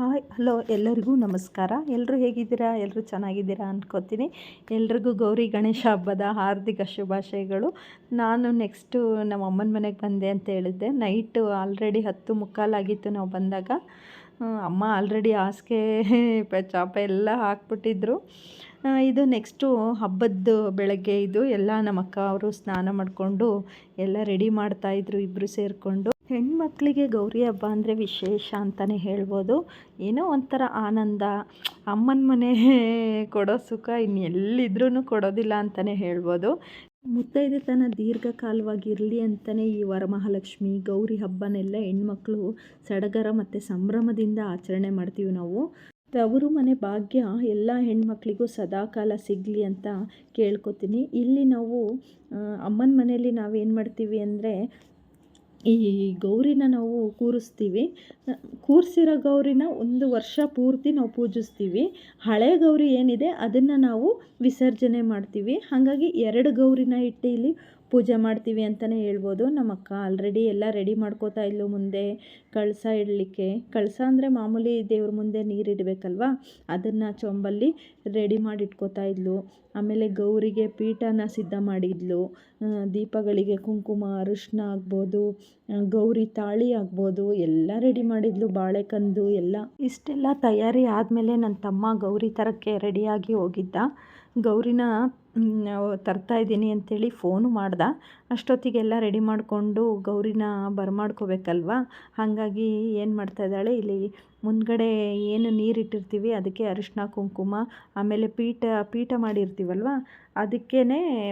Hi, hello ಎಲ್ಲರಿಗೂ ನಮಸ್ಕಾರ. ಎಲ್ಲರೂ ಹೇಗಿದ್ದೀರಾ? ಎಲ್ಲರೂ ಚೆನ್ನಾಗಿದ್ದೀರಾ ಅಂದ್ಕೋತೀನಿ ಎಲ್ರಿಗೂ ಗೌರಿ ಗಣೇಶ ಹಬ್ಬದ ಹಾರ್ದಿಕ ಶುಭಾಶಯಗಳು. ನಾನು ನೆಕ್ಸ್ಟು ನಮ್ಮ ಅಮ್ಮನ ಮನೆಗೆ ಬಂದೆ ಅಂತ ಹೇಳಿದ್ದೆ. ನೈಟು ಆಲ್ರೆಡಿ ಹತ್ತು ಮುಕ್ಕಾಲಾಗಿತ್ತು ನಾವು ಬಂದಾಗ. ಅಮ್ಮ ಆಲ್ರೆಡಿ ಹಾಸಿಗೆ, ಚಾಪ ಎಲ್ಲ ಹಾಕ್ಬಿಟ್ಟಿದ್ರು. ಇದು ನೆಕ್ಸ್ಟು ಹಬ್ಬದ್ದು ಬೆಳಗ್ಗೆ ಇದು. ಎಲ್ಲ ನಮ್ಮ ಅಕ್ಕ ಅವರು ಸ್ನಾನ ಮಾಡಿಕೊಂಡು ಎಲ್ಲ ರೆಡಿ ಮಾಡ್ತಾಯಿದ್ರು ಇಬ್ಬರು ಸೇರಿಕೊಂಡು. ಹೆಣ್ಮಕ್ಳಿಗೆ ಗೌರಿ ಹಬ್ಬ ಅಂದರೆ ವಿಶೇಷ ಅಂತಲೇ ಹೇಳ್ಬೋದು. ಏನೋ ಒಂಥರ ಆನಂದ. ಅಮ್ಮನ ಮನೆ ಕೊಡೋ ಸುಖ ಇನ್ನು ಎಲ್ಲಿದ್ರೂ ಕೊಡೋದಿಲ್ಲ ಅಂತಲೇ ಹೇಳ್ಬೋದು. ಮುತ್ತೈದೆತನ ದೀರ್ಘಕಾಲವಾಗಿರಲಿ ಅಂತಲೇ ಈ ವರಮಹಾಲಕ್ಷ್ಮಿ ಗೌರಿ ಹಬ್ಬನೆಲ್ಲ ಹೆಣ್ಮಕ್ಳು ಸಡಗರ ಮತ್ತು ಸಂಭ್ರಮದಿಂದ ಆಚರಣೆ ಮಾಡ್ತೀವಿ ನಾವು. ತವರು ಮನೆ ಭಾಗ್ಯ ಎಲ್ಲ ಹೆಣ್ಮಕ್ಳಿಗೂ ಸದಾಕಾಲ ಸಿಗಲಿ ಅಂತ ಕೇಳ್ಕೊತೀನಿ. ಇಲ್ಲಿ ನಾವು ಅಮ್ಮನ ಮನೆಯಲ್ಲಿ ನಾವೇನು ಮಾಡ್ತೀವಿ ಅಂದರೆ ಈ ಗೌರಿನ ನಾವು ಕೂರಿಸ್ತೀವಿ. ಕೂರಿಸಿರೋ ಗೌರಿನ ಒಂದು ವರ್ಷ ಪೂರ್ತಿ ನಾವು ಪೂಜಿಸ್ತೀವಿ. ಹಳೆ ಗೌರಿ ಏನಿದೆ ಅದನ್ನು ನಾವು ವಿಸರ್ಜನೆ ಮಾಡ್ತೀವಿ. ಹಾಗಾಗಿ ಎರಡು ಗೌರಿನ ಇಟ್ಟು ಇಲ್ಲಿ ಪೂಜೆ ಮಾಡ್ತೀವಿ ಅಂತಲೇ ಹೇಳ್ಬೋದು. ನಮ್ಮಕ್ಕ ಆಲ್ರೆಡಿ ಎಲ್ಲ ರೆಡಿ ಮಾಡ್ಕೋತಾ ಇದ್ಲು ಮುಂದೆ ಕಳಸ ಇಡಲಿಕ್ಕೆ. ಕಳಸ ಅಂದರೆ ಮಾಮೂಲಿ ದೇವ್ರ ಮುಂದೆ ನೀರು ಇಡಬೇಕಲ್ವ? ಅದನ್ನು ಚೊಂಬಲ್ಲಿ ರೆಡಿ ಮಾಡಿ ಇಟ್ಕೋತಾ ಇದ್ಲು. ಆಮೇಲೆ ಗೌರಿಗೆ ಪೀಠನ ಸಿದ್ಧ ಮಾಡಿದ್ಲು. ದೀಪಗಳಿಗೆ ಕುಂಕುಮ, ಅರಿಶಿನ ಆಗ್ಬೋದು ಗೌರಿ ತಾಳಿ ಆಗ್ಬೋದು, ಎಲ್ಲ ರೆಡಿ ಮಾಡಿದ್ಲು ಬಾಳೆಕಂದು ಎಲ್ಲ. ಇಷ್ಟೆಲ್ಲ ತಯಾರಿ ಆದಮೇಲೆ ನನ್ನ ತಮ್ಮ ಗೌರಿ ತರಕ್ಕೆ ರೆಡಿಯಾಗಿ ಹೋಗಿದ್ದ. ಗೌರಿನ ತರ್ತಾ ಇದ್ದೀನಿ ಅಂತೇಳಿ ಫೋನು ಮಾಡ್ದ. ಅಷ್ಟೊತ್ತಿಗೆಲ್ಲ ರೆಡಿ ಮಾಡಿಕೊಂಡು ಗೌರಿನ ಬರಮಾಡ್ಕೋಬೇಕಲ್ವ? ಹಾಗಾಗಿ ಏನು ಮಾಡ್ತಾ ಇದ್ದಾಳೆ? ಇಲ್ಲಿ ಮುಂದ್ಗಡೆ ಏನು ನೀರಿಟ್ಟಿರ್ತೀವಿ, ಅದಕ್ಕೆ ಅರಿಶಿನ ಕುಂಕುಮ, ಆಮೇಲೆ ಪೀಠ ಪೀಠ ಮಾಡಿರ್ತೀವಲ್ವ? ಅದಕ್ಕೇ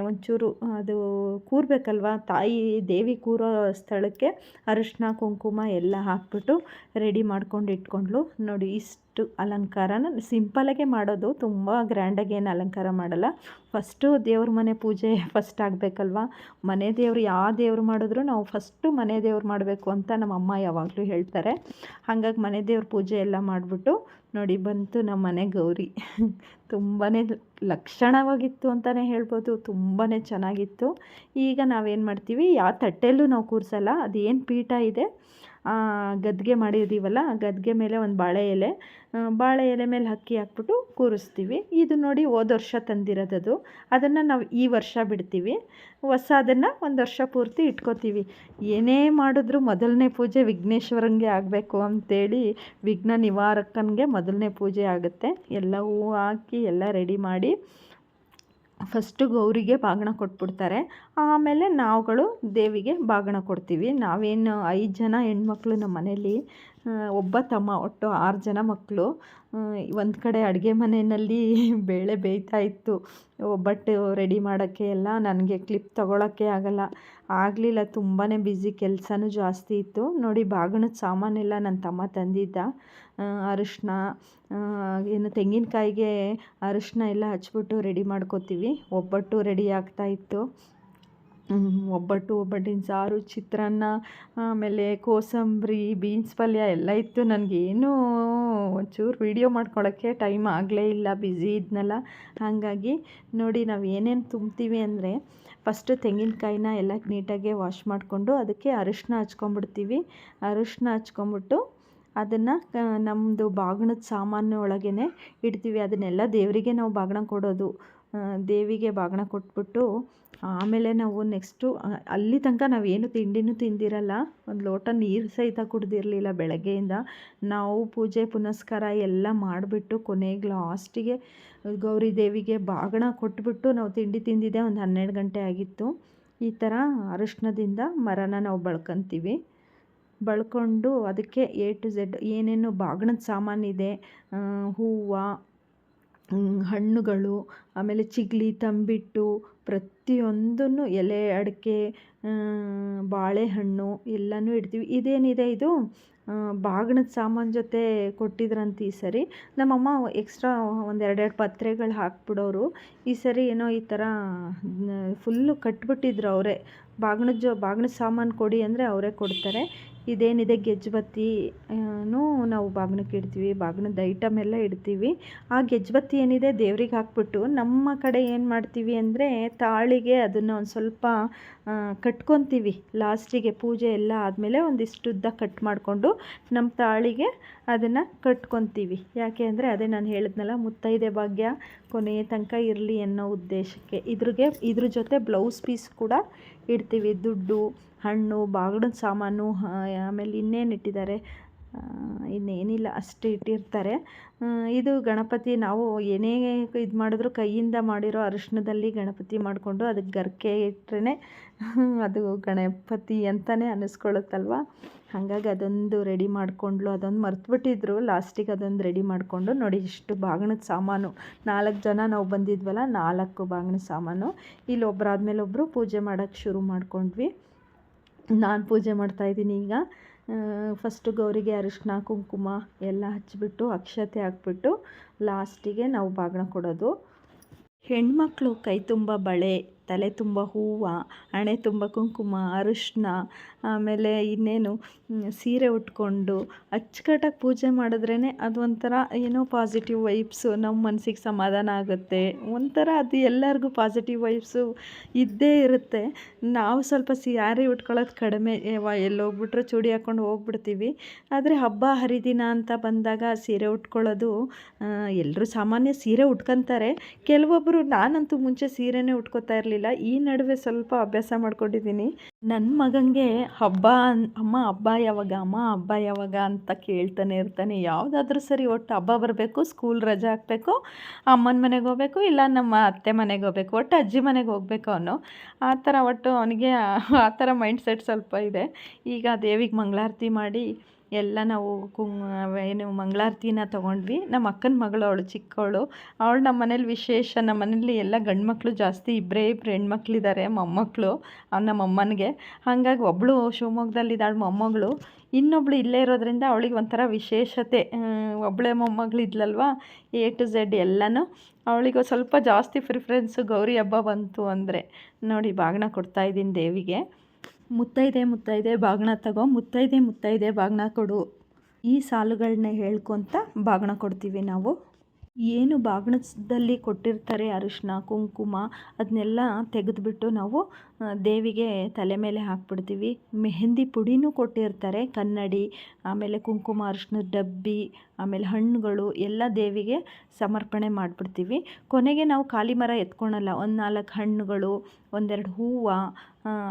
ಒಂಚೂರು ಅದು ಕೂರಬೇಕಲ್ವ? ತಾಯಿ, ದೇವಿ ಕೂರೋ ಸ್ಥಳಕ್ಕೆ ಅರಿಶಿನ ಕುಂಕುಮ ಎಲ್ಲ ಹಾಕ್ಬಿಟ್ಟು ರೆಡಿ ಮಾಡ್ಕೊಂಡು ಇಟ್ಕೊಂಡ್ಲು. ನೋಡಿ, ಇಷ್ಟು ಅಲಂಕಾರನ ಸಿಂಪಲಾಗೆ ಮಾಡೋದು ತುಂಬ ಗ್ರ್ಯಾಂಡಾಗಿ ಏನು ಅಲಂಕಾರ ಮಾಡಲ್ಲ. ಫಸ್ಟು ದೇವ್ರ ಮನೆ ಪೂಜೆ ಫಸ್ಟ್ ಆಗಬೇಕಲ್ವ? ಮನೆ ದೇವರು ಯಾವ ದೇವ್ರು ಮಾಡಿದ್ರು ನಾವು ಫಸ್ಟು ಮನೆ ದೇವ್ರು ಮಾಡಬೇಕು ಅಂತ ನಮ್ಮ ಅಮ್ಮ ಯಾವಾಗಲೂ ಹೇಳ್ತಾರೆ. ಹಾಗಾಗಿ ಮನೆ ದೇವ್ರ ಪೂಜೆ ಎಲ್ಲ ಮಾಡಿಬಿಟ್ಟು ನೋಡಿ ಬಂತು ನಮ್ಮ ಮನೆ ಗೌರಿ. ತುಂಬಾ ಲಕ್ಷಣವಾಗಿತ್ತು ಅಂತಲೇ ಹೇಳ್ಬೋದು ತುಂಬಾ ಚೆನ್ನಾಗಿತ್ತು. ಈಗ ನಾವೇನು ಮಾಡ್ತೀವಿ ಯಾವ ತಟ್ಟೆಲ್ಲೂ ನಾವು ಕೂರಿಸಲ್ಲ, ಅದೇನು ಪೀಠ ಇದೆ ಗದ್ಗೆ ಮಾಡಿದ್ದೀವಲ್ಲ ಗದ್ಗೆ ಮೇಲೆ ಒಂದು ಬಾಳೆ ಎಲೆ ಬಾಳೆ ಎಲೆ ಮೇಲೆ ಅಕ್ಕಿ ಹಾಕ್ಬಿಟ್ಟು ಕೂರಿಸ್ತೀವಿ. ಇದು ನೋಡಿ ಹೋದ ವರ್ಷ ತಂದಿರೋದದು. ಅದನ್ನು ನಾವು ಈ ವರ್ಷ ಬಿಡ್ತೀವಿ. ಹೊಸ ಅದನ್ನು ಒಂದು ವರ್ಷ ಪೂರ್ತಿ ಇಟ್ಕೋತೀವಿ. ಏನೇ ಮಾಡಿದ್ರು ಮೊದಲನೇ ಪೂಜೆ ವಿಘ್ನೇಶ್ವರಂಗೆ ಆಗಬೇಕು ಅಂತೇಳಿ ವಿಘ್ನ ನಿವಾರಕನಿಗೆ ಮೊದಲನೇ ಪೂಜೆ ಆಗುತ್ತೆ. ಎಲ್ಲ ಹೂವು ಹಾಕಿ ಎಲ್ಲ ರೆಡಿ ಮಾಡಿ ಫಸ್ಟು ಗೌರಿಗೆ ಬಾಗಿಣ ಕೊಟ್ಬಿಡ್ತಾರೆ. ಆಮೇಲೆ ನಾವುಗಳು ದೇವಿಗೆ ಬಾಗಿಣ ಕೊಡ್ತೀವಿ. ನಾವೇನು ಐದು ಜನ ಹೆಣ್ಮಕ್ಳು ನಮ್ಮ ಮನೇಲಿ ಒಬ್ಬ ತಮ್ಮ ಒಟ್ಟು ಆರು ಜನ ಮಕ್ಕಳು. ಒಂದು ಕಡೆ ಅಡುಗೆ ಮನೆಯಲ್ಲಿ ಬೇಳೆ ಬೇಯ್ತಾ ಇತ್ತು. ಒಬ್ಬಟ್ಟು ರೆಡಿ ಮಾಡೋಕ್ಕೆ ಎಲ್ಲ ನನಗೆ ಕ್ಲಿಪ್ ತೊಗೊಳಕ್ಕೆ ಆಗಲ್ಲ. ಆಗಲಿಲ್ಲ ತುಂಬಾ ಬ್ಯುಸಿ ಕೆಲಸನೂ ಜಾಸ್ತಿ ಇತ್ತು. ನೋಡಿ ಬಾಗಣದ ಸಾಮಾನೆಲ್ಲ ನನ್ನ ತಮ್ಮ ತಂದಿದ್ದ. ಅರಿಶಿನ ಏನು ತೆಂಗಿನಕಾಯಿಗೆ ಅರಿಶಿನ ಎಲ್ಲ ಹಚ್ಬಿಟ್ಟು ರೆಡಿ ಮಾಡ್ಕೋತೀವಿ. ಒಬ್ಬಟ್ಟು ರೆಡಿ ಆಗ್ತಾ ಇತ್ತು. ಹ್ಮ್, ಒಬ್ಬಟ್ಟು, ಒಬ್ಬಟ್ಟಿನ ಸಾರು, ಚಿತ್ರಾನ್ನ, ಆಮೇಲೆ ಕೋಸಂಬರಿ, ಬೀನ್ಸ್ ಪಲ್ಯ ಎಲ್ಲ ಇತ್ತು. ನನಗೇನು ಒಂಚೂರು ವೀಡಿಯೋ ಮಾಡ್ಕೊಳ್ಳೋಕ್ಕೆ ಟೈಮ್ ಆಗಲೇ ಇಲ್ಲ ಬ್ಯುಸಿ ಇದ್ನಲ್ಲ. ಹಾಗಾಗಿ ನೋಡಿ ನಾವು ಏನೇನು ತುಂಬ್ತೀವಿ ಅಂದರೆ ಫಸ್ಟು ತೆಂಗಿನಕಾಯಿನ ಎಲ್ಲ ನೀಟಾಗಿ ವಾಶ್ ಮಾಡಿಕೊಂಡು ಅದಕ್ಕೆ ಅರಿಶಿನ ಹಚ್ಕೊಂಬಿಡ್ತೀವಿ ಅರಿಶಿನ ಹಚ್ಕೊಂಬಿಟ್ಟು ಅದನ್ನು ನಮ್ಮದು ಬಾಗಿಣದ ಸಾಮಾನು ಒಳಗೇ ಇಡ್ತೀವಿ. ಅದನ್ನೆಲ್ಲ ದೇವರಿಗೆ ನಾವು ಬಾಗಿಣ ಕೊಡೋದು. ದೇವಿಗೆ ಬಾಗಿನ ಕೊಟ್ಬಿಟ್ಟು, ಆಮೇಲೆ ನಾವು ನೆಕ್ಸ್ಟು ಅಲ್ಲಿ ತನಕ ಏನು ತಿಂಡಿನೂ ತಿಂದಿರಲ್ಲ, ಒಂದು ಲೋಟ ನೀರು ಸಹಿತ ಕುಡ್ದಿರಲಿಲ್ಲ ಬೆಳಗ್ಗೆಯಿಂದ. ನಾವು ಪೂಜೆ, ಪುನಸ್ಕಾರ ಎಲ್ಲ ಮಾಡಿಬಿಟ್ಟು ಕೊನೆಗೆ ಲಾಸ್ಟಿಗೆ ಗೌರಿ ದೇವಿಗೆ ಬಾಗಿನ ಕೊಟ್ಬಿಟ್ಟು ನಾವು ತಿಂಡಿ ತಿಂದಿದ್ದೆ ಒಂದು ಹನ್ನೆರಡು ಗಂಟೆ ಆಗಿತ್ತು. ಈ ಥರ ಅರಿಶಿನದಿಂದ ಮರನ ನಾವು ಬಳ್ಕೊತೀವಿ. ಬಳ್ಕೊಂಡು ಅದಕ್ಕೆ ಎ ಟು ಝೆಡ್ ಏನೇನು ಬಾಗಿಣದ ಸಾಮಾನಿದೆ ಹೂವು ಹಣ್ಣುಗಳು, ಆಮೇಲೆ ಚಿಗ್ಲಿ, ತಂಬಿಟ್ಟು, ಪ್ರತಿಯೊಂದನ್ನು ಎಲೆ, ಅಡಿಕೆ ಬಾಳೆಹಣ್ಣು ಎಲ್ಲನೂ ಇಡ್ತೀವಿ. ಇದೇನಿದೆ ಇದು? ಬಾಗಿಣದ ಸಾಮಾನು ಜೊತೆ ಕೊಟ್ಟಿದ್ರಂತ ಈ ಸರಿ. ನಮ್ಮಮ್ಮ ಎಕ್ಸ್ಟ್ರಾ ಒಂದು ಎರಡೆರಡು ಪತ್ರೆಗಳು ಹಾಕ್ಬಿಡೋರು. ಈ ಸರಿ ಏನೋ ಈ ಥರ ಫುಲ್ಲು ಕಟ್ಬಿಟ್ಟಿದ್ರು ಅವರೇ. ಬಾಗಿಣದ ಜೊ, ಬಾಗಿಣದ ಸಾಮಾನು ಕೊಡಿ ಅಂದರೆ ಅವರೇ ಕೊಡ್ತಾರೆ. ಇದೇನಿದೆ ಗೆಜ್ಜಬತ್ತಿನೂ ನಾವು ಬಾಗ್ನಕ್ಕೆ ಇಡ್ತೀವಿ, ಬಾಗ್ನದ ಐಟಮ್ ಎಲ್ಲ ಇಡ್ತೀವಿ. ಆ ಗೆಜ್ಜಬತ್ತಿ ಏನಿದೆ ದೇವ್ರಿಗೆ ಹಾಕ್ಬಿಟ್ಟು ನಮ್ಮ ಕಡೆ ಏನು ಮಾಡ್ತೀವಿ ಅಂದರೆ ತಾಳಿಗೆ ಅದನ್ನು ಒಂದು ಸ್ವಲ್ಪ ಕಟ್ಕೊತೀವಿ. ಲಾಸ್ಟಿಗೆ ಪೂಜೆ ಎಲ್ಲ ಆದಮೇಲೆ ಒಂದಿಷ್ಟು ಉದ್ದ ಕಟ್ ಮಾಡಿಕೊಂಡು ನಮ್ಮ ತಾಳಿಗೆ ಅದನ್ನು ಕಟ್ಕೊತೀವಿ. ಯಾಕೆ ಅಂದರೆ ಅದೇ ನಾನು ಹೇಳಿದ್ನಲ್ಲ, ಮುತ್ತೈದೆ ಭಾಗ್ಯ ಕೊನೆಯ ತನಕ ಇರಲಿ ಅನ್ನೋ ಉದ್ದೇಶಕ್ಕೆ. ಇದ್ರಿಗೆ, ಇದ್ರ ಜೊತೆ ಬ್ಲೌಸ್ ಪೀಸ್ ಕೂಡ ಇಡ್ತೀವಿ ದುಡ್ಡು ಹಣ್ಣು ಬಾಗಿಣದ ಸಾಮಾನು ಆಮೇಲೆ ಇನ್ನೇನು ಇಟ್ಟಿದ್ದಾರೆ? ಇನ್ನೇನಿಲ್ಲ, ಅಷ್ಟು ಇಟ್ಟಿರ್ತಾರೆ. ಇದು ಗಣಪತಿ ನಾವು ಏನೇ ಇದು ಮಾಡಿದ್ರು ಕೈಯಿಂದ ಮಾಡಿರೋ ಅರಿಶಿಣದಲ್ಲಿ ಗಣಪತಿ ಮಾಡಿಕೊಂಡು ಅದಕ್ಕೆ ಗರ್ಕೆ ಇಟ್ರೇನೆ ಅದು ಗಣಪತಿ ಅಂತಲೇ ಅನ್ನಿಸ್ಕೊಳ್ಳುತ್ತಲ್ವ ಹಾಗಾಗಿ ಅದೊಂದು ರೆಡಿ ಮಾಡಿಕೊಂಡ್ಲು, ಅದೊಂದು ಮರ್ತುಬಿಟ್ಟಿದ್ರು. ಲಾಸ್ಟಿಗೆ ಅದೊಂದು ರೆಡಿ ಮಾಡಿಕೊಂಡು ನೋಡಿ ಇಷ್ಟು ಬಾಗಣದ ಸಾಮಾನು. ನಾಲ್ಕು ಜನ ನಾವು ಬಂದಿದ್ವಲ್ಲ, ನಾಲ್ಕು ಬಾಗಣದ ಸಾಮಾನು. ಇಲ್ಲಿ ಒಬ್ಬರಾದ್ಮೇಲೆ ಒಬ್ಬರು ಪೂಜೆ ಮಾಡೋಕ್ಕೆ ಶುರು ಮಾಡ್ಕೊಂಡ್ವಿ. ನಾನು ಪೂಜೆ ಮಾಡ್ತಾಯಿದ್ದೀನಿ ಈಗ. ಫಸ್ಟು ಗೌರಿಗೆ ಅರಿಶಿನ ಕುಂಕುಮ ಎಲ್ಲ ಹಚ್ಚಿಬಿಟ್ಟು, ಅಕ್ಷತೆ ಹಾಕ್ಬಿಟ್ಟು ಲಾಸ್ಟಿಗೆ ನಾವು ಬಾಗಿನ ಕೊಡೋದು. ಹೆಣ್ಮಕ್ಳು ಕೈ ತುಂಬ ಬಳೆ. ತಲೆ ತುಂಬ ಹೂವು, ಹಣೆ ತುಂಬ ಕುಂಕುಮ ಅರಿಶಿನ ಆಮೇಲೆ ಇನ್ನೇನು ಸೀರೆ ಉಟ್ಕೊಂಡು ಅಚ್ಚುಕಟ್ಟಾಗಿ ಪೂಜೆ ಮಾಡಿದ್ರೇ ಅದು ಒಂಥರ ಏನೋ ಪಾಸಿಟಿವ್ ವೈಬ್ಸು ನಮ್ಮ ಮನಸ್ಸಿಗೆ ಸಮಾಧಾನ ಆಗುತ್ತೆ. ಒಂಥರ ಅದು ಎಲ್ಲರಿಗೂ ಪಾಸಿಟಿವ್ ವೈಬ್ಸು ಇದ್ದೇ ಇರುತ್ತೆ. ನಾವು ಸ್ವಲ್ಪ ಸ್ಯಾರಿ ಉಟ್ಕೊಳ್ಳೋದು ಕಡಿಮೆ ಎಲ್ಲೋಗ್ಬಿಟ್ರೆ ಚೂಡಿ ಹಾಕ್ಕೊಂಡು ಹೋಗ್ಬಿಡ್ತೀವಿ. ಆದರೆ ಹಬ್ಬ, ಹರಿದಿನ ಅಂತ ಬಂದಾಗ ಸೀರೆ ಉಟ್ಕೊಳ್ಳೋದು ಎಲ್ಲರೂ ಸಾಮಾನ್ಯ ಸೀರೆ ಉಟ್ಕೊತಾರೆ. ಕೆಲವೊಬ್ಬರು ನಾನಂತೂ ಮುಂಚೆ ಸೀರೆನೇ ಉಟ್ಕೋತಾ ಇರಲಿಲ್ಲ. ಈ ನಡುವೆ ಸ್ವಲ್ಪ ಅಭ್ಯಾಸ ಮಾಡ್ಕೊಂಡಿದ್ದೀನಿ. ನನ್ನ ಮಗನಿಗೆ ಹಬ್ಬ ಅಮ್ಮ ಹಬ್ಬ ಯಾವಾಗ, ಅಮ್ಮ ಹಬ್ಬ ಯಾವಾಗ ಅಂತ ಕೇಳ್ತಾನೆ ಇರ್ತಾನೆ. ಯಾವುದಾದ್ರೂ ಸರಿ ಒಟ್ಟು ಹಬ್ಬ ಬರಬೇಕು ಸ್ಕೂಲ್ ರಜೆ ಹಾಕಬೇಕು, ಅಮ್ಮನ ಮನೆಗೆ ಹೋಗ್ಬೇಕು, ಇಲ್ಲ ನಮ್ಮ ಅತ್ತೆ ಮನೆಗೆ ಹೋಗ್ಬೇಕು. ಒಟ್ಟು ಅಜ್ಜಿ ಮನೆಗೆ ಹೋಗ್ಬೇಕು ಅವನು ಆ ಥರ ಒಟ್ಟು ಅವನಿಗೆ ಆ ಥರ ಮೈಂಡ್ ಸೆಟ್ ಸ್ವಲ್ಪ ಇದೆ. ಈಗ ದೇವಿಗೆ ಮಂಗಳಾರತಿ ಮಾಡಿ ಎಲ್ಲ ನಾವು ಕುಂ, ಏನು ಮಂಗಳಾರತಿನ ತೊಗೊಂಡ್ವಿ. ನಮ್ಮ ಅಕ್ಕನ ಮಗಳು, ಅವಳು ಚಿಕ್ಕವಳು ಅವಳು ನಮ್ಮ ಮನೇಲಿ ವಿಶೇಷ, ನಮ್ಮ ಮನೇಲಿ ಎಲ್ಲ ಗಂಡು ಮಕ್ಕಳು ಜಾಸ್ತಿ ಇಬ್ಬರೇ ಇಬ್ಬರು ಹೆಣ್ಮಕ್ಳಿದ್ದಾರೆ ಮೊಮ್ಮಕ್ಕಳು ನಮ್ಮ ಅಮ್ಮನಿಗೆ. ಹಾಗಾಗಿ ಒಬ್ಬಳು ಶಿವಮೊಗ್ಗದಲ್ಲಿದ್ದಾಳು ಮೊಮ್ಮಗಳು. ಇನ್ನೊಬ್ಳು ಇಲ್ಲೇ ಇರೋದ್ರಿಂದ ಅವಳಿಗೆ ಒಂಥರ ವಿಶೇಷತೆ. ಒಬ್ಬಳೇ ಮೊಮ್ಮಗಳು ಇದ್ಲಲ್ವ? ಎ ಟು ಝೆಡ್ ಎಲ್ಲನೂ. ಅವಳಿಗೆ ಸ್ವಲ್ಪ ಜಾಸ್ತಿ ಪ್ರಿಫ್ರೆನ್ಸು ಗೌರಿ ಹಬ್ಬ ಬಂತು ಅಂದರೆ. ನೋಡಿ, ಬಾಗಿನ ಕೊಡ್ತಾಯಿದ್ದೀನಿ ದೇವಿಗೆ. ಮುತ್ತೈದೆ ಮುತ್ತೈದೆ ಬಾಗಿನ ತಗೋ, ಮುತ್ತೈದೆ ಮುತ್ತೈದೆ ಬಾಗಿನ ಕೊಡು. ಈ ಸಾಲುಗಳನ್ನ ಹೇಳ್ಕೊತ ಬಾಗಿನ ಕೊಡ್ತೀವಿ ನಾವು. ಏನು ಬಾಗಣದಲ್ಲಿ ಕೊಟ್ಟಿರ್ತಾರೆ ಅರಿಶಿನ ಕುಂಕುಮ ಅದನ್ನೆಲ್ಲ ತೆಗೆದುಬಿಟ್ಟು ನಾವು ದೇವಿಗೆ ತಲೆ ಮೇಲೆ ಹಾಕ್ಬಿಡ್ತೀವಿ. ಮೆಹಂದಿ ಪುಡಿನೂ ಕೊಟ್ಟಿರ್ತಾರೆ ಕನ್ನಡಿ, ಆಮೇಲೆ ಕುಂಕುಮ ಅರಿಶಿನದ ಡಬ್ಬಿ ಆಮೇಲೆ ಹಣ್ಣುಗಳು ಎಲ್ಲ ದೇವಿಗೆ ಸಮರ್ಪಣೆ ಮಾಡಿಬಿಡ್ತೀವಿ. ಕೊನೆಗೆ ನಾವು ಖಾಲಿ ಮರ ಎತ್ಕೊಳಲ್ಲ, ಒಂದು ನಾಲ್ಕು ಹಣ್ಣುಗಳು, ಒಂದೆರಡು ಹೂವು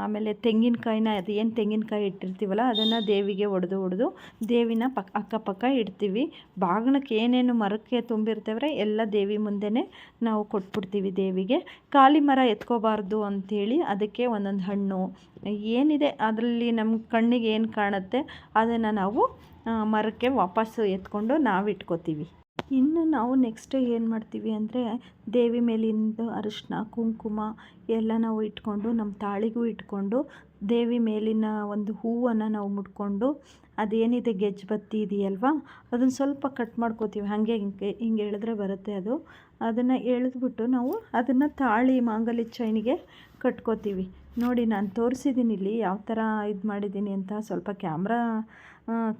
ಆಮೇಲೆ ತೆಂಗಿನಕಾಯಿನ, ಅದು ಏನು ತೆಂಗಿನಕಾಯಿ ಇಟ್ಟಿರ್ತೀವಲ್ಲ, ಅದನ್ನು ದೇವಿಗೆ ಒಡೆದು ಒಡೆದು ದೇವಿನ ಪಕ್ಕ ಅಕ್ಕಪಕ್ಕ ಇಡ್ತೀವಿ. ಬಾಗಿಣಕ್ಕೆ ಏನೇನು ಮರಕ್ಕೆ ತುಂಬಿರ್ತೇವ್ರೆ, ಎಲ್ಲ ದೇವಿ ಮುಂದೆನೇ ನಾವು ಕೊಟ್ಬಿಡ್ತೀವಿ ದೇವಿಗೆ. ಖಾಲಿ ಮರ ಎತ್ಕೋಬಾರ್ದು ಅಂಥೇಳಿ ಅದಕ್ಕೆ ಒಂದೊಂದು ಹಣ್ಣು ಏನಿದೆ, ಅದರಲ್ಲಿ ನಮ್ಮ ಕಣ್ಣಿಗೆ ಏನು ಕಾಣುತ್ತೆ, ಅದನ್ನು ನಾವು ಮರಕ್ಕೆ ವಾಪಸ್ಸು ಎತ್ಕೊಂಡು ನಾವು ಇಟ್ಕೋತೀವಿ ಇನ್ನು ನಾವು ನೆಕ್ಸ್ಟ್ ಏನು ಮಾಡ್ತೀವಿ ಅಂದರೆ ದೇವಿ ಮೇಲಿಂದ ಅರಿಶಿನ, ಕುಂಕುಮ ಎಲ್ಲ ನಾವು ಇಟ್ಕೊಂಡು ನಮ್ಮ ತಾಳಿಗೂ ಇಟ್ಕೊಂಡು, ದೇವಿ ಮೇಲಿನ ಒಂದು ಹೂವನ್ನು ನಾವು ಮುಟ್ಕೊಂಡು ಅದೇನಿದೆ ಗೆಜ್ಜುಬತ್ತಿ ಇದೆಯಲ್ವ, ಅದನ್ನು ಸ್ವಲ್ಪ ಕಟ್ ಮಾಡ್ಕೋತೀವಿ. ಹಾಗೆ ಹಿಂಗೆ ಹಿಂಗೆ ಎಳೆದ್ರೆ ಬರುತ್ತೆ ಅದು. ಅದನ್ನು ಎಳೆದ್ಬಿಟ್ಟು ನಾವು ಅದನ್ನು ತಾಳಿ ಮಾಂಗಲ್ಯ ಚೈನಿಗೆ ಕಟ್ಕೋತೀವಿ. ನೋಡಿ, ನಾನು ತೋರಿಸಿದ್ದೀನಿ ಇಲ್ಲಿ ಯಾವ ಥರ ಇದು ಮಾಡಿದ್ದೀನಿ ಅಂತ ಸ್ವಲ್ಪ ಕ್ಯಾಮ್ರಾ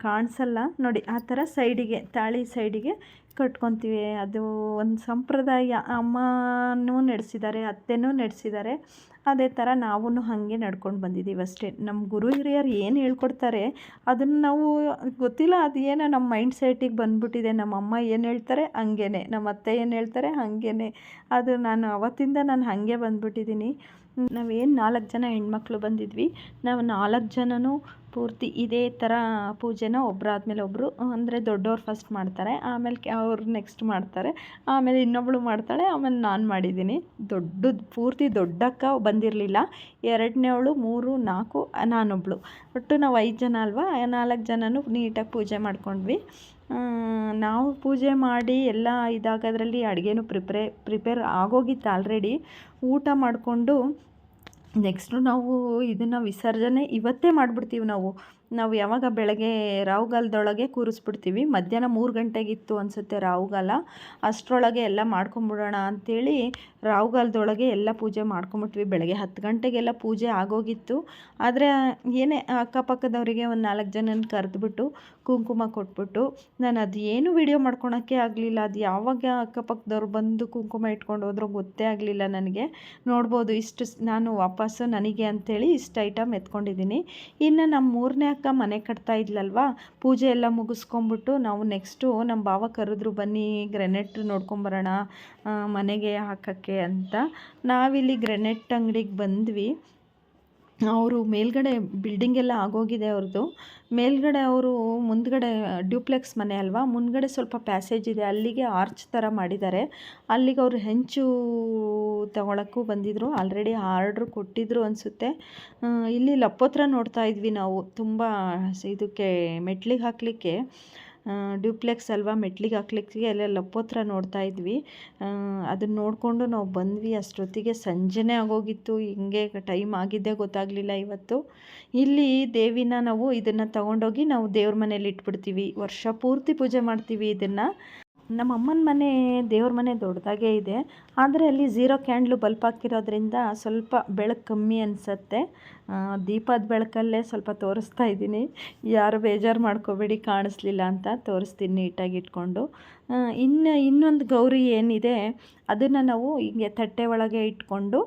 ಕಾಣಿಸಲ್ಲ. ನೋಡಿ, ಆ ಥರ ಸೈಡಿಗೆ, ತಾಳಿ ಸೈಡಿಗೆ ಕಟ್ಕೊತೀವಿ. ಅದು ಒಂದು ಸಂಪ್ರದಾಯ. ಅಮ್ಮನೂ ನಡೆಸಿದ್ದಾರೆ, ಅತ್ತೆನೂ ನಡೆಸಿದ್ದಾರೆ. ಅದೇ ಥರ ನಾವೂ ಹಾಗೆ ನಡ್ಕೊಂಡು ಬಂದಿದ್ದೀವಿ ಅಷ್ಟೇ. ನಮ್ಮ ಗುರು ಹಿರಿಯರು ಏನು ಹೇಳ್ಕೊಡ್ತಾರೆ ಅದನ್ನು ನಾವು ಗೊತ್ತಿಲ್ಲ, ಅದು ಏನೋ ನಮ್ಮ ಮೈಂಡ್ ಸೆಟ್ಟಿಗೆ ಬಂದ್ಬಿಟ್ಟಿದೆ. ನಮ್ಮ ಅಮ್ಮ ಏನು ಹೇಳ್ತಾರೆ ಹಂಗೇ ನಮ್ಮ ಅತ್ತೆ ಏನು ಹೇಳ್ತಾರೆ ಹಾಗೇ ಅದು ನಾನು ಅವತ್ತಿಂದ ನಾನು ಹಾಗೆ ಬಂದ್ಬಿಟ್ಟಿದ್ದೀನಿ ನಾವೇನು ನಾಲ್ಕು ಜನ ಹೆಣ್ಮಕ್ಳು ಬಂದಿದ್ವಿ. ನಾವು ನಾಲ್ಕು ಜನನೂ ಪೂರ್ತಿ ಇದೇ ಥರ ಪೂಜೆನ ಒಬ್ಬರಾದ್ಮೇಲೆ ಒಬ್ಬರು ಅಂದರೆ ದೊಡ್ಡವ್ರು ಫಸ್ಟ್ ಮಾಡ್ತಾರೆ, ಆಮೇಲೆ ಅವ್ರು ನೆಕ್ಸ್ಟ್ ಮಾಡ್ತಾರೆ, ಆಮೇಲೆ ಇನ್ನೊಬ್ಬಳು ಮಾಡ್ತಾಳೆ, ಆಮೇಲೆ ನಾನು ಮಾಡಿದ್ದೀನಿ. ದೊಡ್ಡದು, ಪೂರ್ತಿ ದೊಡ್ಡಕ್ಕ ಬಂದಿರಲಿಲ್ಲ. ಎರಡನೇವಳು, ಮೂರು, ನಾಲ್ಕು, ನಾನೊಬ್ಳು. ಒಟ್ಟು ನಾವು ಐದು ಜನ ಅಲ್ವಾ, ನಾಲ್ಕು ಜನನೂ ನೀಟಾಗಿ ಪೂಜೆ ಮಾಡ್ಕೊಂಡ್ವಿ. ನಾವು ಪೂಜೆ ಮಾಡಿ ಎಲ್ಲ ಇದಾಗೋದ್ರಲ್ಲಿ ಅಡುಗೆನೂ ಪ್ರಿಪ್ರೇ, ಪ್ರಿಪೇರ್ ಆಗೋಗಿತ್ತು ಆಲ್ರೆಡಿ. ಊಟ ಮಾಡಿಕೊಂಡು ನೆಕ್ಸ್ಟು ನಾವು ಇದನ್ನು ವಿಸರ್ಜನೆ ಇವತ್ತೇ ಮಾಡಿಬಿಡ್ತೀವಿ ನಾವು. ನಾವು ಯಾವಾಗ ಬೆಳಗ್ಗೆ ರಾಹುಗಾಲದೊಳಗೆ ಕೂರಿಸ್ಬಿಡ್ತೀವಿ, ಮಧ್ಯಾಹ್ನ ಮೂರು ಗಂಟೆಗಿತ್ತು ಅನಿಸುತ್ತೆ ರಾಹುಗಾಲ. ಅಷ್ಟರೊಳಗೆ ಎಲ್ಲ ಮಾಡ್ಕೊಂಬಿಡೋಣ ಅಂಥೇಳಿ ರಾಹುಗಾಲದೊಳಗೆ ಎಲ್ಲ ಪೂಜೆ ಮಾಡ್ಕೊಂಬಿಟ್ವಿ. ಬೆಳಗ್ಗೆ ಹತ್ತು ಗಂಟೆಗೆಲ್ಲ ಪೂಜೆ ಆಗೋಗಿತ್ತು. ಆದರೆ ಏನೇ ಅಕ್ಕಪಕ್ಕದವರಿಗೆ ಒಂದು ನಾಲ್ಕು ಜನನ ಕರೆದ್ಬಿಟ್ಟು ಕುಂಕುಮ ಕೊಟ್ಬಿಟ್ಟು, ನಾನು ಅದು ಏನು ವಿಡಿಯೋ ಮಾಡ್ಕೊಳಕ್ಕೆ ಆಗಲಿಲ್ಲ. ಅದು ಯಾವಾಗ ಅಕ್ಕಪಕ್ಕದವ್ರು ಬಂದು ಕುಂಕುಮ ಇಟ್ಕೊಂಡು ಹೋದ್ರೋ ಗೊತ್ತೇ ಆಗಲಿಲ್ಲ ನನಗೆ. ನೋಡ್ಬೋದು ಇಷ್ಟು ನಾನು ವಾಪಸ್ಸು ನನಗೆ ಅಂಥೇಳಿ ಇಷ್ಟು ಐಟಮ್ ಎತ್ಕೊಂಡಿದ್ದೀನಿ. ಇನ್ನು ನಮ್ಮ ಮೂರನೇ ಅಕ್ಕ ಮನೆ ಕಟ್ತಾ ಇದ್ಲಲ್ವಾ? ಪೂಜೆ ಎಲ್ಲ ಮುಗಿಸ್ಕೊಂಬಿಟ್ಟು ನಾವು ನೆಕ್ಸ್ಟು ನಮ್ಮ ಭಾವ ಕರೆದ್ರು, ಬನ್ನಿ ಗ್ರೆನೆಟ್ ನೋಡ್ಕೊಂಬರೋಣ ಮನೆಗೆ ಹಾಕೋಕ್ಕೆ ಅಂತ. ನಾವಿಲ್ಲಿ ಗ್ರೆನೆಟ್ ಅಂಗಡಿಗೆ ಬಂದ್ವಿ. ಅವರು ಮೇಲ್ಗಡೆ ಬಿಲ್ಡಿಂಗ್ ಎಲ್ಲ ಆಗೋಗಿದೆ ಅವ್ರದ್ದು ಮೇಲ್ಗಡೆ ಅವರು ಮುಂದ್ಗಡೆ ಡ್ಯೂಪ್ಲೆಕ್ಸ್ ಮನೆ ಅಲ್ವಾ? ಮುಂದ್ಗಡೆ ಸ್ವಲ್ಪ ಪ್ಯಾಸೇಜ್ ಇದೆ. ಅಲ್ಲಿಗೆ ಆರ್ಚ್ ಥರ ಮಾಡಿದ್ದಾರೆ. ಅಲ್ಲಿಗೆ ಅವರು ಹೆಂಚು ತಗೊಳಕ್ಕೂ ಬಂದಿದ್ದರು ಆಲ್ರೆಡಿ ಆರ್ಡ್ರ್ ಕೊಟ್ಟಿದ್ರು ಅನಿಸುತ್ತೆ. ಇಲ್ಲಿ ಲಪ್ಪೋತ್ರ ನೋಡ್ತಾ ಇದ್ವಿ ನಾವು. ತುಂಬ ಇದಕ್ಕೆ, ಮೆಟ್ಲಿಗೆ ಹಾಕಲಿಕ್ಕೆ. ಡ್ಯೂಪ್ಲೆಕ್ಸ್ ಅಲ್ವಾ, ಮೆಟ್ಲಿಗೆ ಹಾಕ್ಲಿಕ್ಕೆ ಎಲ್ಲ ಲಪ್ಪೋತ್ರ ನೋಡ್ತಾ ಇದ್ವಿ. ಅದನ್ನ ನೋಡಿಕೊಂಡು ನಾವು ಬಂದ್ವಿ. ಅಷ್ಟೊತ್ತಿಗೆ ಸಂಜೆನೇ ಆಗೋಗಿತ್ತು. ಹಿಂಗೆ ಟೈಮ್ ಆಗಿದ್ದೇ ಗೊತ್ತಾಗಲಿಲ್ಲ ಇವತ್ತು. ಇಲ್ಲಿ ದೇವಿನ ನಾವು ಇದನ್ನು ತಗೊಂಡೋಗಿ ನಾವು ದೇವ್ರ ಮನೇಲಿ ಇಟ್ಬಿಡ್ತೀವಿ. ವರ್ಷ ಪೂರ್ತಿ ಪೂಜೆ ಮಾಡ್ತೀವಿ ಇದನ್ನು. ನಮ್ಮ ಅಮ್ಮನ ಮನೆ ದೇವ್ರ ಮನೆ ದೊಡ್ಡದಾಗೇ ಇದೆ. ಆದರೆ ಅಲ್ಲಿ ಝೀರೋ ಕ್ಯಾಂಡ್ಲು ಬಲ್ಪ್ ಹಾಕಿರೋದ್ರಿಂದ ಸ್ವಲ್ಪ ಬೆಳಕು ಕಮ್ಮಿ ಅನಿಸತ್ತೆ. ದೀಪದ ಬೆಳಕಲ್ಲೇ ಸ್ವಲ್ಪ ತೋರಿಸ್ತಾ ಇದ್ದೀನಿ. ಯಾರು ಬೇಜಾರು ಮಾಡ್ಕೋಬೇಡಿ, ಕಾಣಿಸ್ಲಿಲ್ಲ ಅಂತ ತೋರಿಸ್ತೀನಿ ನೀಟಾಗಿ ಇಟ್ಕೊಂಡು. ಇನ್ನು ಇನ್ನೊಂದು ಗೌರಿ ಏನಿದೆ, ಅದನ್ನು ನಾವು ಹೀಗೆ ತಟ್ಟೆ ಒಳಗೆ ಇಟ್ಕೊಂಡು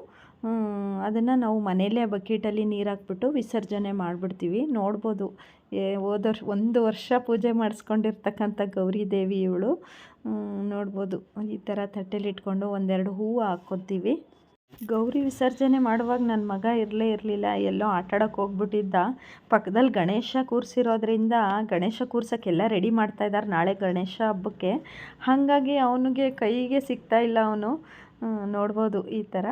ಅದನ್ನು ನಾವು ಮನೆಯಲ್ಲೇ ಬಕೆಟಲ್ಲಿ ನೀರು ಹಾಕ್ಬಿಟ್ಟು ವಿಸರ್ಜನೆ ಮಾಡಿಬಿಡ್ತೀವಿ. ನೋಡ್ಬೋದು. ಹೋದ ವರ್ಷ ಒಂದು ವರ್ಷ ಪೂಜೆ ಮಾಡಿಸ್ಕೊಂಡಿರ್ತಕ್ಕಂಥ ಗೌರಿ ದೇವಿ ಇವಳು. ನೋಡ್ಬೋದು. ಈ ಥರ ತಟ್ಟೆಲಿ ಇಟ್ಕೊಂಡು ಒಂದೆರಡು ಹೂವು ಹಾಕ್ಕೊತೀವಿ. ಗೌರಿ ವಿಸರ್ಜನೆ ಮಾಡುವಾಗ ನನ್ನ ಮಗ ಇರಲೇ ಇರಲಿಲ್ಲ. ಎಲ್ಲೋ ಆಟಾಡೋಕೆ ಹೋಗ್ಬಿಟ್ಟಿದ್ದ. ಪಕ್ಕದಲ್ಲಿ ಗಣೇಶ ಕೂರಿಸಿರೋದ್ರಿಂದ ಗಣೇಶ ಕೂರ್ಸೋಕ್ಕೆಲ್ಲ ರೆಡಿ ಮಾಡ್ತಾ ಇದ್ದಾರೆ ನಾಳೆ ಗಣೇಶ ಹಬ್ಬಕ್ಕೆ. ಹಾಗಾಗಿ ಅವನಿಗೆ ಕೈಗೆ ಸಿಗ್ತಾ ಇಲ್ಲ ಅವನು. ನೋಡ್ಬೋದು ಈ ಥರ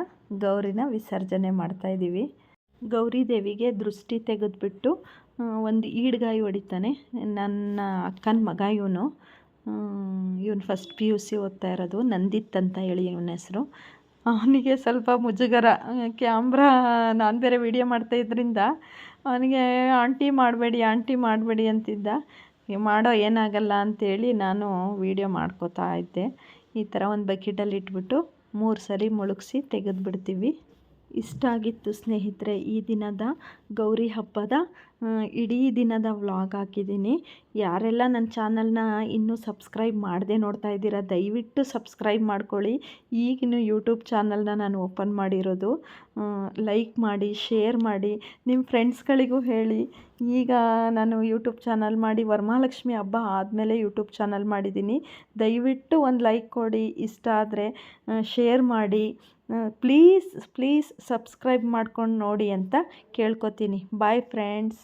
ಗೌರಿನ ವಿಸರ್ಜನೆ ಮಾಡ್ತಾಯಿದ್ದೀವಿ ಗೌರಿ ದೇವಿಗೆ ದೃಷ್ಟಿ ತೆಗೆದುಬಿಟ್ಟು ಒಂದು ಈಡ್ಗಾಯಿ ಹೊಡಿತಾನೆ. ನನ್ನ ಅಕ್ಕನ ಮಗ ಇವನು. ಇವನು ಫಸ್ಟ್ ಪಿ ಯು ಸಿ ಓದ್ತಾ ಇರೋದು ನಂದಿತ್ ಅಂತ ಹೇಳಿ ಇವನ ಹೆಸರು. ಅವನಿಗೆ ಸ್ವಲ್ಪ ಮುಜುಗರ, ಕ್ಯಾಮ್ರಾ ನಾನು ಬೇರೆ ವೀಡಿಯೋ ಮಾಡ್ತಾ ಇದ್ರಿಂದ ಅವನಿಗೆ ಆಂಟಿ ಮಾಡಬೇಡಿ ಆಂಟಿ ಮಾಡಬೇಡಿ ಅಂತಿದ್ದ. ಮಾಡೋ, ಏನಾಗಲ್ಲ ಅಂತೇಳಿ ನಾನು ವೀಡಿಯೋ ಮಾಡ್ಕೋತಾ ಇದ್ದೆ. ಈ ಥರ ಒಂದು ಬಕೆಟಲ್ಲಿ ಇಟ್ಬಿಟ್ಟು ಮೂರು ಸರಿ ಮುಳುಗಿಸಿ ತೆಗೆದುಬಿಡ್ತೀವಿ. ಇಷ್ಟ ಆಗಿತ್ತು ಸ್ನೇಹಿತರೆ, ಈ ದಿನದ ಗೌರಿ ಹಬ್ಬದ ಇಡೀ ದಿನದ ವ್ಲಾಗ್ ಹಾಕಿದ್ದೀನಿ. ಯಾರೆಲ್ಲ ನನ್ನ ಚಾನಲ್ನ ಇನ್ನೂ ಸಬ್ಸ್ಕ್ರೈಬ್ ಮಾಡದೆ ನೋಡ್ತಾ ಇದ್ದೀರಾ, ದಯವಿಟ್ಟು ಸಬ್ಸ್ಕ್ರೈಬ್ ಮಾಡ್ಕೊಳ್ಳಿ. ಈಗಿನ ಯೂಟ್ಯೂಬ್ ಚಾನಲ್ನ ನಾನು ಓಪನ್ ಮಾಡಿರೋದು. ಲೈಕ್ ಮಾಡಿ, ಶೇರ್ ಮಾಡಿ, ನಿಮ್ಮ ಫ್ರೆಂಡ್ಸ್ಗಳಿಗೂ ಹೇಳಿ. ಈಗ ನಾನು ಯೂಟ್ಯೂಬ್ ಚಾನಲ್ ಮಾಡಿ ವರಮಹಾಲಕ್ಷ್ಮಿ ಹಬ್ಬ ಆದಮೇಲೆ ಯೂಟ್ಯೂಬ್ ಚಾನಲ್ ಮಾಡಿದ್ದೀನಿ. ದಯವಿಟ್ಟು ಒಂದು ಲೈಕ್ ಕೊಡಿ, ಇಷ್ಟ ಆದರೆ ಶೇರ್ ಮಾಡಿ. ಪ್ಲೀಸ್ ಪ್ಲೀಸ್ ಸಬ್ಸ್ಕ್ರೈಬ್ ಮಾಡ್ಕೊಂಡು ನೋಡಿ ಅಂತ ಕೇಳ್ಕೊತೀನಿ. Bye friends.